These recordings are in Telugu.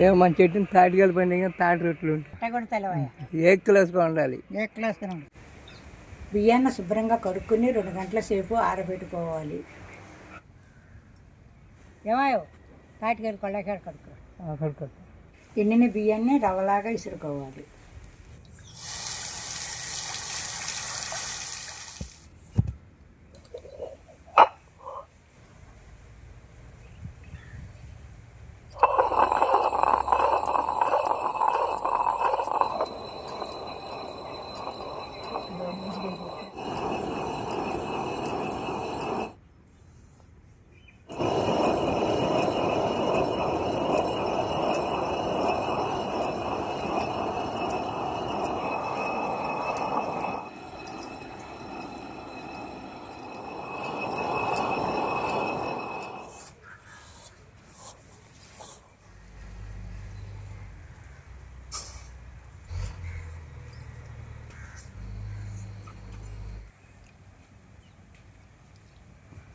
ఏ మన చెట్టుని తాటికాయలు పండుగ తాటి రొట్లు ఉంటాయి ఏ క్లాస్గా ఉండాలి ఏ క్లాస్గా బియ్యాన్ని శుభ్రంగా కడుక్కుని రెండు గంటల సేపు ఆరబెట్టుకోవాలి. ఏమాయో తాటికాయలు కొళ్ళకాయ కడుక్కో. అక్కడికి ఎండిన బియ్యాన్ని రవ్వలాగా ఇసురుకోవాలి.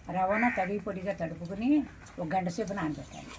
రవ్వను తడి పొడిగా తడుపుకుని ఒక గంట సేపు నానబెట్టాలి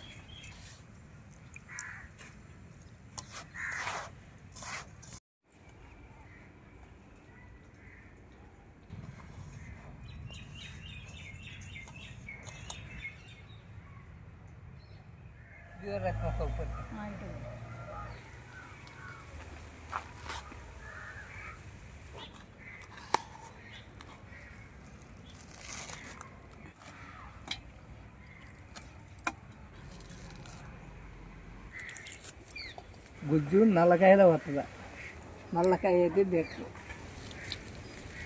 గుజ్జు నల్లకాయలో వస్తుందా నల్లకాయ అయితే బెటర్.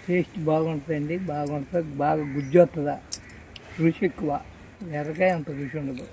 టేస్ట్ బాగుంటుందండి బాగుంటుంది బాగా గుజ్జు వస్తుందా రుచి ఎక్కువ. ఎర్రకాయ అంత రుచి ఉండదు.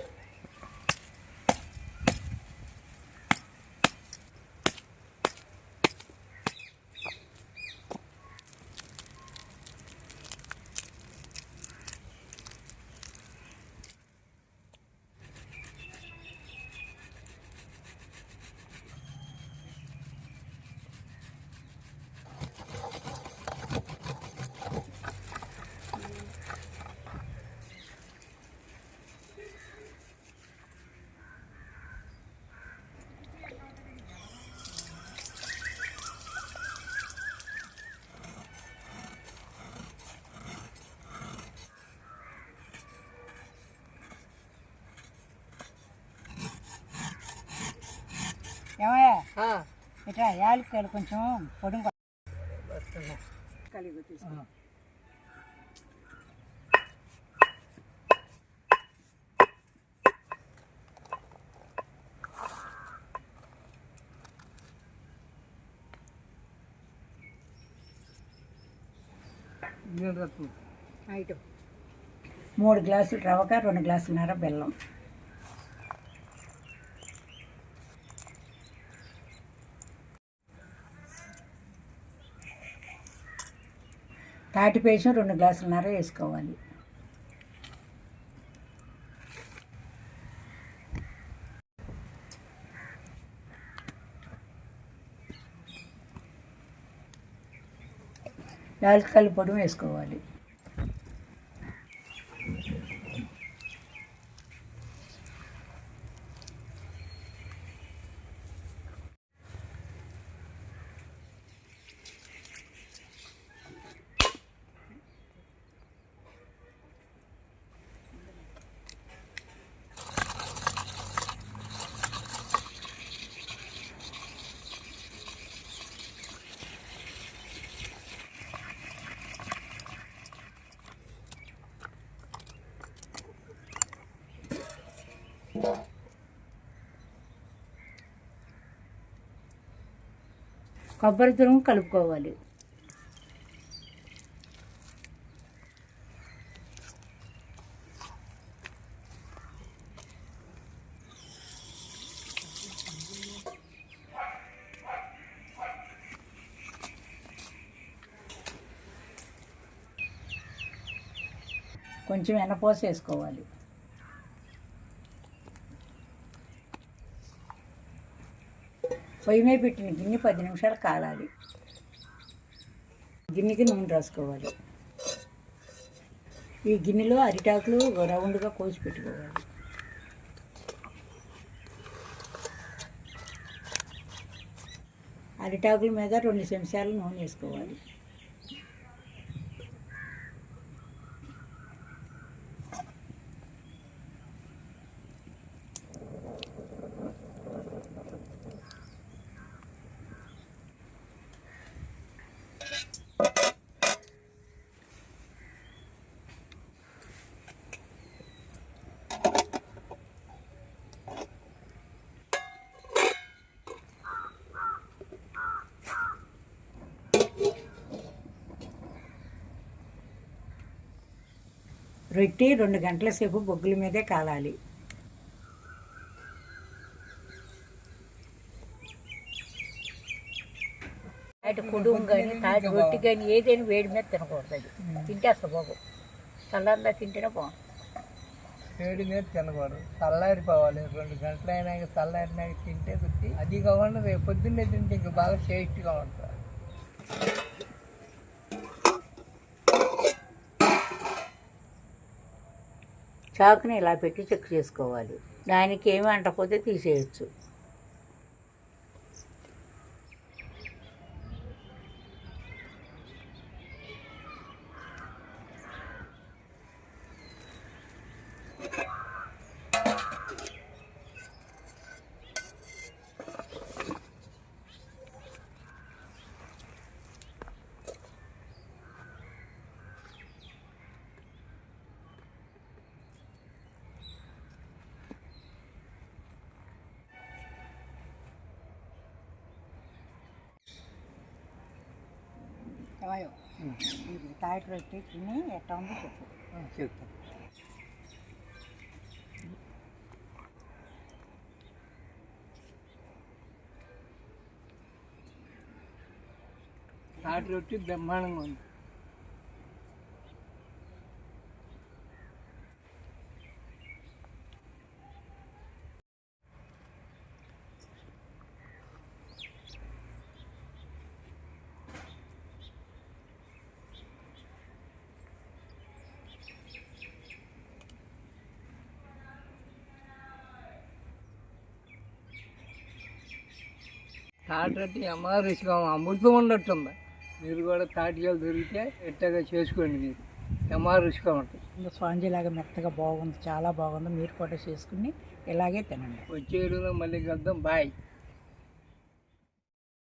ఇట్లా యాలక్కాయలు కొంచెం పొడి ఐటు. మూడు గ్లాసులు రవ్వక రెండు గ్లాసులున్నర బెల్లం. తాటి పేసం రెండు గ్లాసులన్నర వేసుకోవాలి. యాలకల పొడి వేసుకోవాలి. కొబ్బరి తురుము కలుపుకోవాలి. కొంచెం ఎనపోసి వేసుకోవాలి పొయ్యి మీద పెట్టిన గిన్నె పది నిమిషాలు కాలాలి. గిన్నెకి నూనె రాసుకోవాలి. ఈ గిన్నెలో అరిటాకులు రౌండ్గా కోసి పెట్టుకోవాలి. అరిటాకుల మీద రెండు చెంచాలు నూనె వేసుకోవాలి. రొట్టి రెండు గంటల సేపు బొగ్గుల మీదే కాలాలి. తాటి కుడుము కానీ తాటి రొట్టి కానీ ఏదైనా వేడి మీద తినకూడదు అది. తింటే అసలు బాగు చల్లందా తింటేనే బాగుంది వేడి మీద తినకూడదు. చల్లారిపోవాలి. రెండు గంటలు అయినాక చల్లారినాక తింటే కొద్ది అది కాకుండా రేపు పొద్దున్నే తింటే ఇంకా బాగా టేస్ట్గా ఉంటుంది. చాకుని ఇలా పెట్టి చెక్ చేసుకోవాలి. దానికి ఏమి అంటపోతే తీసేయచ్చు. తాటి రొట్టి తిని ఎట్లా ఉందో చెప్పు. చెప్తాను తాటి రొట్టి బ్రహ్మాండంగా ఉంది. తాటి రొట్టి అమ్మగారు రుచిగా అమృతం ఉన్నట్టుంది మీరు కూడా తాటికాయలు దొరికితే ఎట్టగా చేసుకోండి మీరు. అమ్మగారు రుచిగా ఉంటుంది. లాగా మెత్తగా బాగుంది చాలా బాగుంది. మీరు కూడా చేసుకుని ఇలాగే తినండి. వచ్చే మళ్ళీ కలుద్దాం. బాయ్.